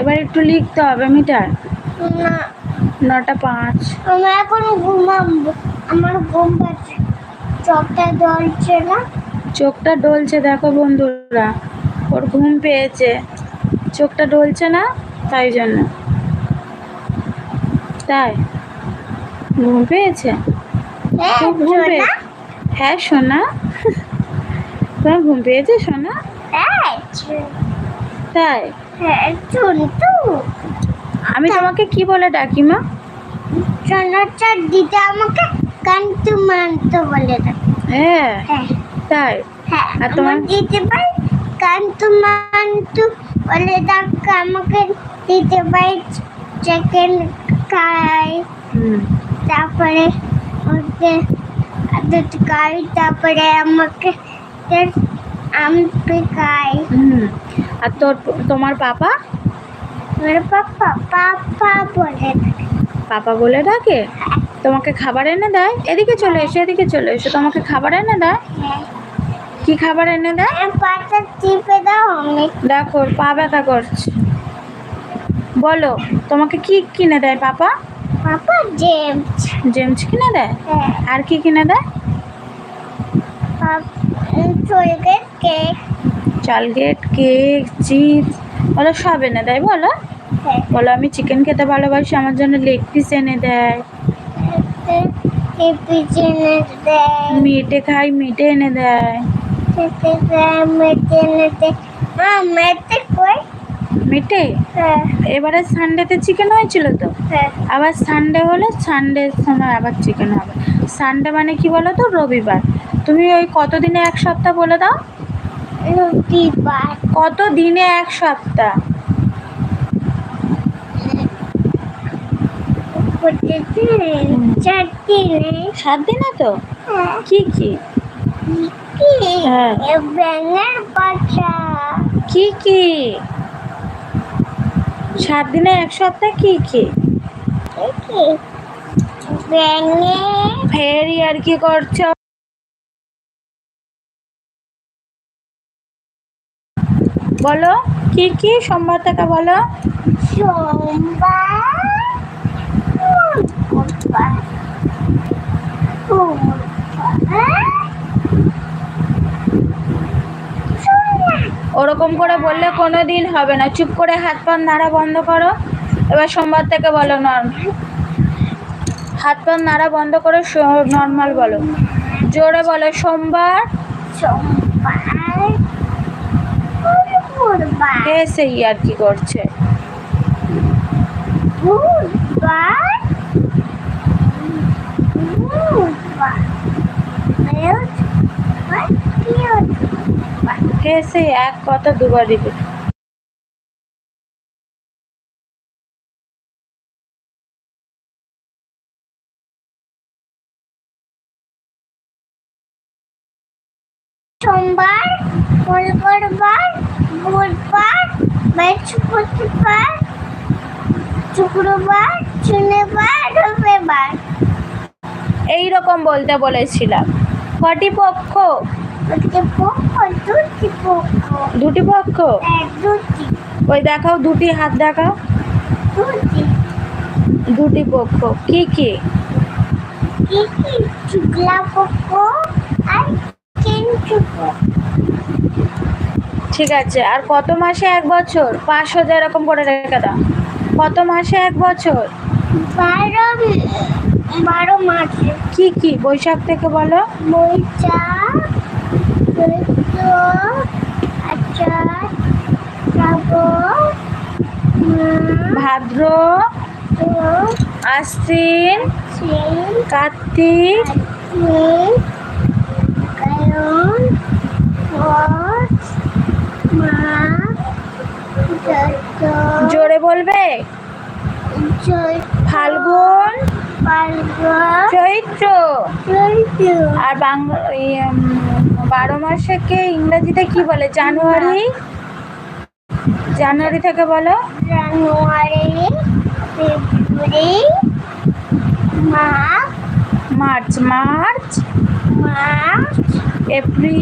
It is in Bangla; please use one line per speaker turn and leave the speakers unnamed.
এবার একটু লিখতে হবে মিটার।
না।
নটা পাঁচ।
আমি এখন ঘুমাবো। আমার ঘুম পাচ্ছে। চোখটা জ্বলছে না।
চোখটা ডলছে দেখো বন্ধুরা। ওর ঘুম পেয়েছে। চোখটা ডলছে না তাই জন্য। তাই। ঘুম পেয়েছে?
হ্যাঁ
খুব ঘুম
সোনা?
পেয়ে হ্যাঁ সোনা। তোমার ঘুম পেয়েছে সোনা?
হ্যাঁ
তাই।
হ্যাঁ চন্তু
আমি তোমাকে কি বলে ডাকি মা?
সোনাচার দিতে আমাকে কান্তু মান্ত বলে ডাকে।
হ্যাঁ
হ্যাঁ।
তাই?
হ্যাঁ
আর তোমার?
দিতে পাই কান্তু মান্তু বলে ডাকে। আমাকে দিতে পাই চিকেন খাই
হুম।
তারপরে ওকে দুধ খাই তারপরে আমাকে আমি খাই
হুম। আর তোর তোমার পাপা?
পাপা পাপা বলে ডাকে।
পাপা বলে ডাকে? তোমাকে খাবার এনে দেয়? এদিকে চলে এসো এদিকে চলে এসো। তোমাকে খাবার এনে দেয়?
হ্যাঁ।
কি খাবার এনে দেয়?
পাটা টিপে দাও
দেখো পা ব্যথা করছে। বলো তোমাকে কি কিনে দেয় পাপা?
পাপা জেমস।
জেমস কিনে দেয়?
হ্যাঁ।
আর কি কিনে দেয়?
চলকে কেক।
চালগেট কেক চিপস বলো সব এনে দেয় বলো।
হ্যাঁ।
বলো আমি চিকেন খেতে ভালোবাসি আমার জন্য লেগ পিস এনে দেয়। মেটে খাই মেটে এনে দেয়।
মেটে
এবারে সানডেতে চিকেন হয়েছিল তো?
হ্যাঁ।
আবার সানডে হলে সানডের সময় আবার চিকেন হবে। সানডে মানে কি বলো তো? রবিবার। তুমি ওই কত দিনে এক সপ্তাহ বলে দাও?
পাট
কত দিনে এক সপ্তাহ?
চারটি
সাত দিনে তো?
হ্যাঁ।
কি কি?
কি?
হ্যাঁ।
ব্যাঙের বাচ্চা।
কি কি? সাত দিনে এক সপ্তাহ কি কি?
ব্যাঙে।
ফেরি আর কি করছ? বলো, কি কি সোমবার থেকে বলো? ওরকম করে বললে কোনো দিন হবে না। চুপ করে হাত পা নাড়া বন্ধ করো। এবার সোমবার থেকে বলো নর্মাল হাত পা নাড়া বন্ধ করে নর্মাল বলো। জোরে বলো সোমবার
সোমবার
সেই আর কি করছে। কে এক কথা দুবার রিপিট
সোমবার মঙ্গলবার বুধবার বৃহস্পতিবার শুক্রবার শনিবার রবিবার।
এই রকম বলতে বলেছিলাম। কটি পক্ষ?
দুটি পক্ষ
দুটি ওই দেখাও দুটি হাত দেখাও।
দুটি।
পক্ষ। কি কি?
কি কি? শুক্লা পক্ষ আর পক্ষ
ঠিক আছে। আর কত মাসে এক বছর? পাঁচ হাজার এরকম করে রেখে দাও। কত মাসে এক বছর?
বারো বারো মাসে।
কি কি? বৈশাখ থেকে বলো।
বৈশাখ
ভাদ্র আশ্বিন কার্তিক জোরে বলবে? ফাল্গুন? চৈত্র? আর বাংলা বারো মাসেকে ইংরেজিতে কি বলে? জানুয়ারি? জানুয়ারি থেকে বলো।
January February March.
March March.
March.
April.